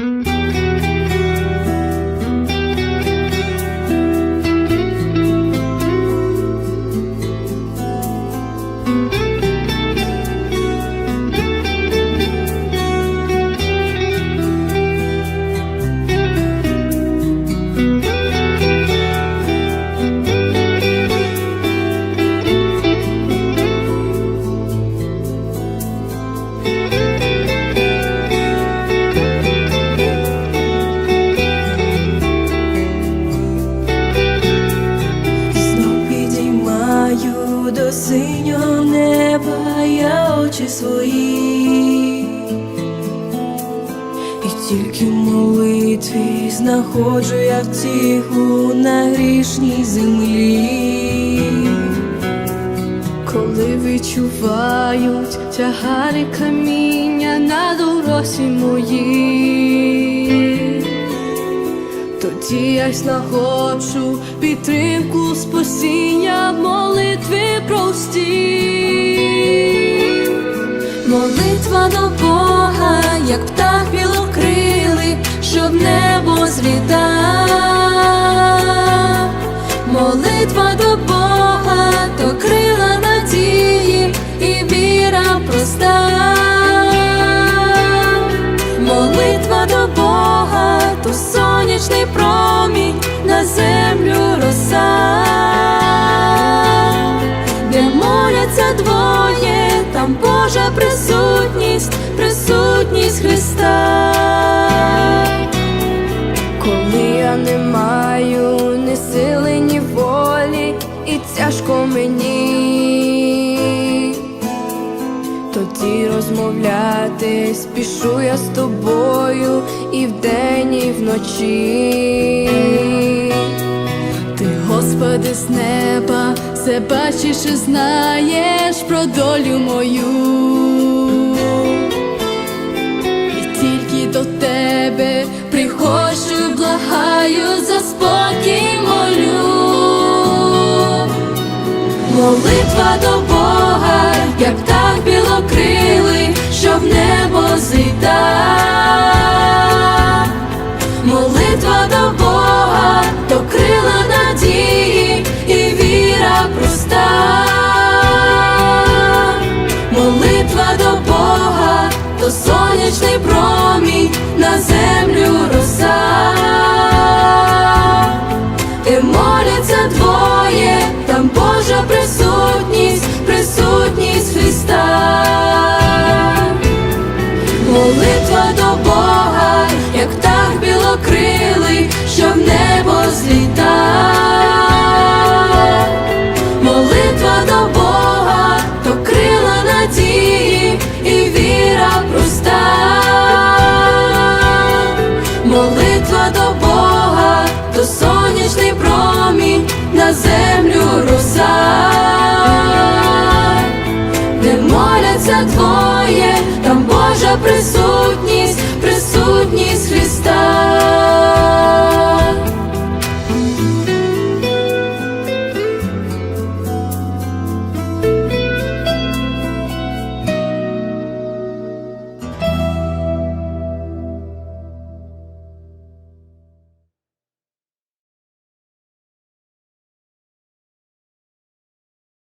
Mm-hmm. Синього неба я очі свої, і тільки в молитві знаходжу я втіху на грішній землі. Коли відчувають тягари каміння на дорозі моїй, тоді я знаходжу підтримку спасіння молитви прості. Молитва до Бога, як птах білокрилий, щоб небо злітав. Молитва до Бога, і тяжко мені, тоді розмовляти спішу я з тобою і вдень, і вночі. Ти, Господи, з неба, все бачиш і знаєш про долю мою. До Бога, як так білокрилий, де моляться твоє, там Божа присутність, присутність Христа.